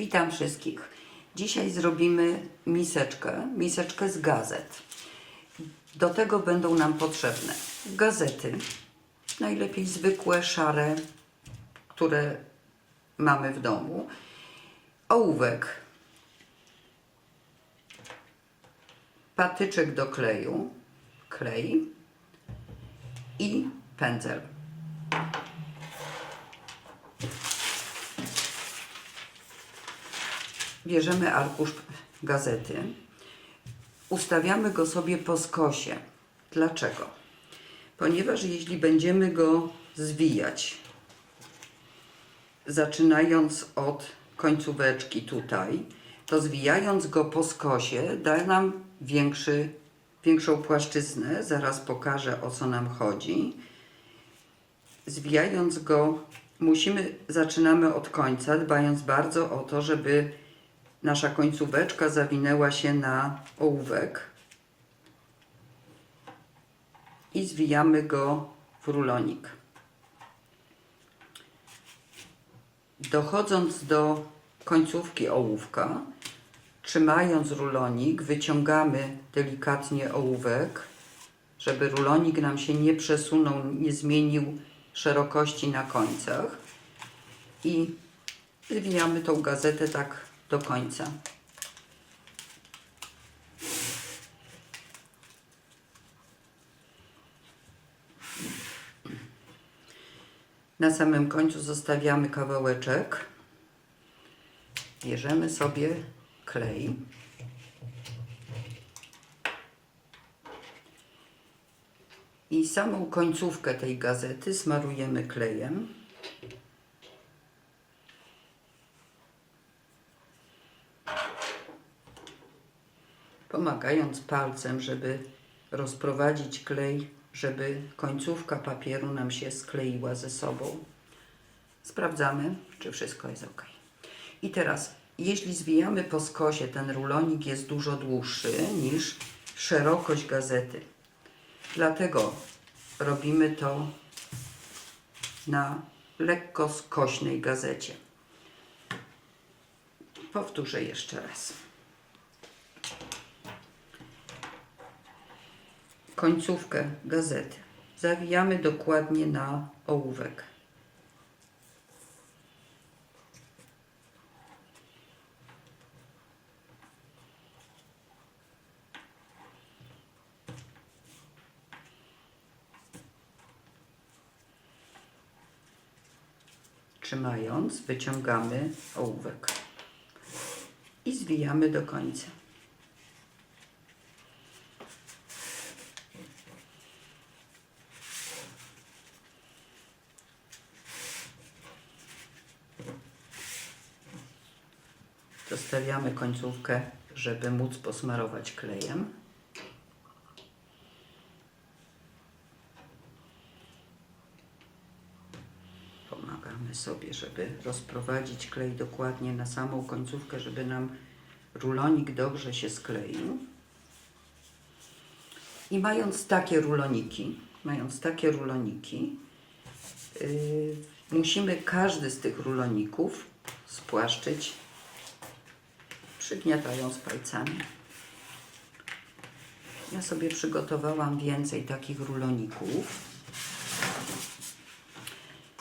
Witam wszystkich. Dzisiaj zrobimy miseczkę, miseczkę z gazet. Do tego będą nam potrzebne gazety, najlepiej zwykłe, szare, które mamy w domu, ołówek, patyczek do kleju, klej i pędzel. Bierzemy arkusz gazety, ustawiamy go sobie po skosie. Dlaczego? Ponieważ jeśli będziemy go zwijać, zaczynając od końcóweczki tutaj, to zwijając go po skosie da nam większy, większą płaszczyznę. Zaraz pokażę o co nam chodzi. Zwijając go, musimy, zaczynamy od końca, dbając bardzo o to, żeby nasza końcóweczka zawinęła się na ołówek i zwijamy go w rulonik. Dochodząc do końcówki ołówka, trzymając rulonik, wyciągamy delikatnie ołówek, żeby rulonik nam się nie przesunął, nie zmienił szerokości na końcach i zwijamy tą gazetę tak do końca. Na samym końcu zostawiamy kawałeczek. Bierzemy sobie klej. I samą końcówkę tej gazety smarujemy klejem. Pomagając palcem, żeby rozprowadzić klej, żeby końcówka papieru nam się skleiła ze sobą. Sprawdzamy, czy wszystko jest ok. I teraz, jeśli zwijamy po skosie, ten rulonik jest dużo dłuższy niż szerokość gazety. Dlatego robimy to na lekko skośnej gazecie. Powtórzę jeszcze raz. Końcówkę gazety zawijamy dokładnie na ołówek. Trzymając, wyciągamy ołówek i zwijamy do końca. Zostawiamy końcówkę, żeby móc posmarować klejem. Pomagamy sobie, żeby rozprowadzić klej dokładnie na samą końcówkę, żeby nam rulonik dobrze się skleił. I mając takie ruloniki, mając takie ruloniki, yy, musimy każdy z tych ruloników spłaszczyć przygniatając palcami. Ja sobie przygotowałam więcej takich ruloników.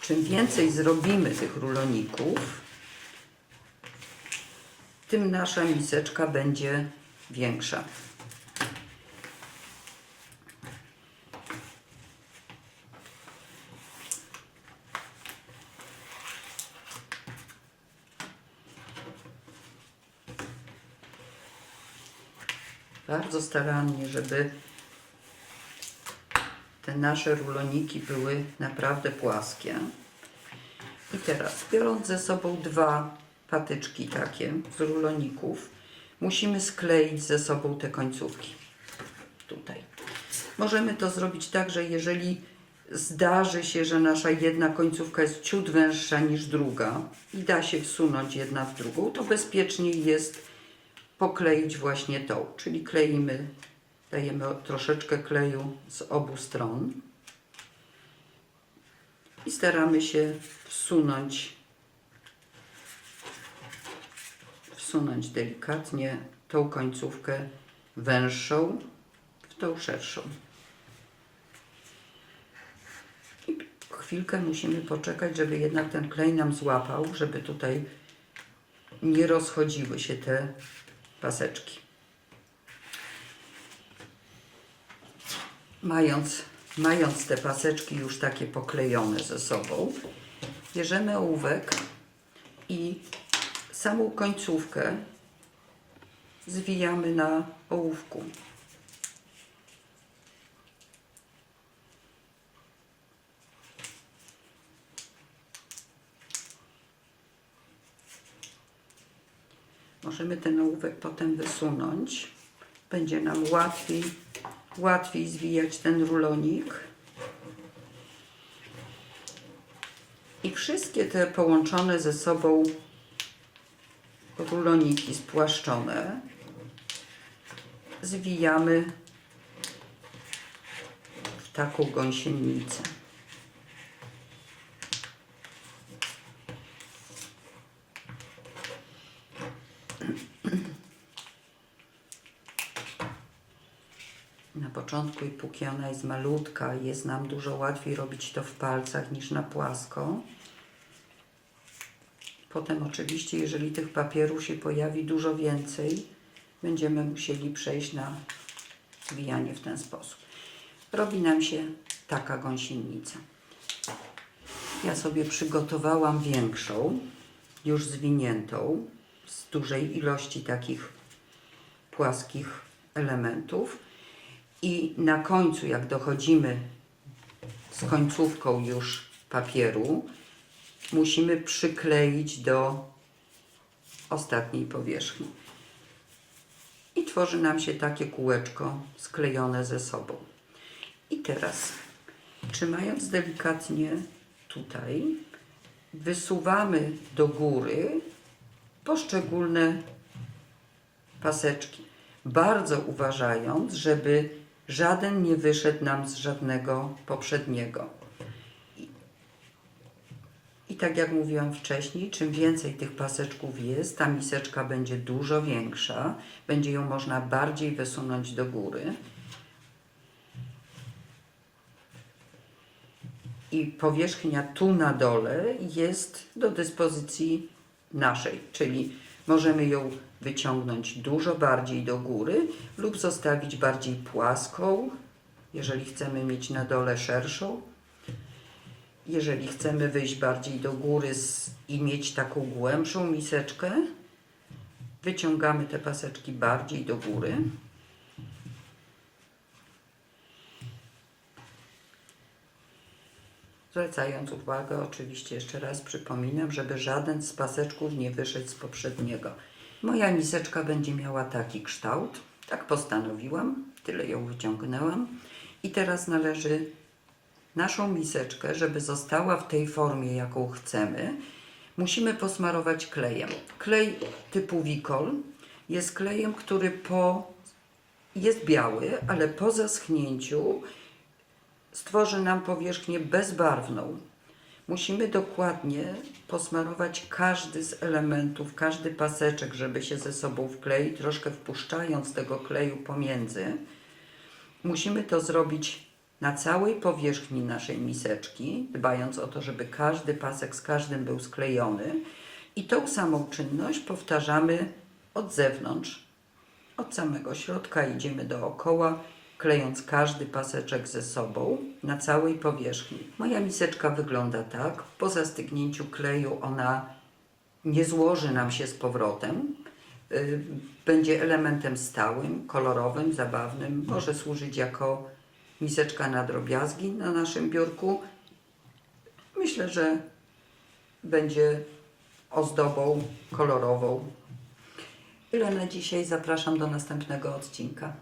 Czym więcej zrobimy tych ruloników, tym nasza miseczka będzie większa. Bardzo starannie, żeby te nasze ruloniki były naprawdę płaskie. I teraz, biorąc ze sobą dwa patyczki takie z ruloników, musimy skleić ze sobą te końcówki. Tutaj. Możemy to zrobić tak, że jeżeli zdarzy się, że nasza jedna końcówka jest ciut węższa niż druga i da się wsunąć jedna w drugą, to bezpieczniej jest pokleić właśnie tą, czyli kleimy, dajemy troszeczkę kleju z obu stron i staramy się wsunąć wsunąć delikatnie tą końcówkę węższą w tą szerszą. I chwilkę musimy poczekać, żeby jednak ten klej nam złapał, żeby tutaj nie rozchodziły się te paseczki. Mając, mając te paseczki już takie poklejone ze sobą, bierzemy ołówek i samą końcówkę zwijamy na ołówku. Możemy ten ołówek potem wysunąć. Będzie nam łatwiej, łatwiej zwijać ten rulonik. I wszystkie te połączone ze sobą ruloniki spłaszczone zwijamy w taką gąsienicę. Na początku, i póki ona jest malutka, jest nam dużo łatwiej robić to w palcach niż na płasko. Potem oczywiście, jeżeli tych papierów się pojawi dużo więcej, będziemy musieli przejść na zwijanie w ten sposób. Robi nam się taka gąsienica. Ja sobie przygotowałam większą, już zwiniętą, z dużej ilości takich płaskich elementów. I na końcu, jak dochodzimy z końcówką już papieru, musimy przykleić do ostatniej powierzchni. I tworzy nam się takie kółeczko sklejone ze sobą. I teraz, trzymając delikatnie tutaj, wysuwamy do góry poszczególne paseczki. Bardzo uważając, żeby żaden nie wyszedł nam z żadnego poprzedniego. I tak jak mówiłam wcześniej, czym więcej tych paseczków jest, ta miseczka będzie dużo większa, będzie ją można bardziej wysunąć do góry. I powierzchnia tu na dole jest do dyspozycji naszej, czyli możemy ją wyciągnąć dużo bardziej do góry lub zostawić bardziej płaską, jeżeli chcemy mieć na dole szerszą. Jeżeli chcemy wyjść bardziej do góry z, i mieć taką głębszą miseczkę, wyciągamy te paseczki bardziej do góry. Zwracając uwagę, oczywiście jeszcze raz przypominam, żeby żaden z paseczków nie wyszedł z poprzedniego. Moja miseczka będzie miała taki kształt. Tak postanowiłam, tyle ją wyciągnęłam. I teraz należy naszą miseczkę, żeby została w tej formie, jaką chcemy, musimy posmarować klejem. Klej typu Wikol jest klejem, który po, jest biały, ale po zaschnięciu stworzy nam powierzchnię bezbarwną. Musimy dokładnie posmarować każdy z elementów, każdy paseczek, żeby się ze sobą wkleić, troszkę wpuszczając tego kleju pomiędzy. Musimy to zrobić na całej powierzchni naszej miseczki, dbając o to, żeby każdy pasek z każdym był sklejony. I tą samą czynność powtarzamy od zewnątrz, od samego środka idziemy dookoła, klejąc każdy paseczek ze sobą na całej powierzchni. Moja miseczka wygląda tak. Po zastygnięciu kleju ona nie złoży nam się z powrotem. Y, Będzie elementem stałym, kolorowym, zabawnym. Może służyć jako miseczka na drobiazgi na naszym biurku. Myślę, że będzie ozdobą kolorową. Tyle na dzisiaj. Zapraszam do następnego odcinka.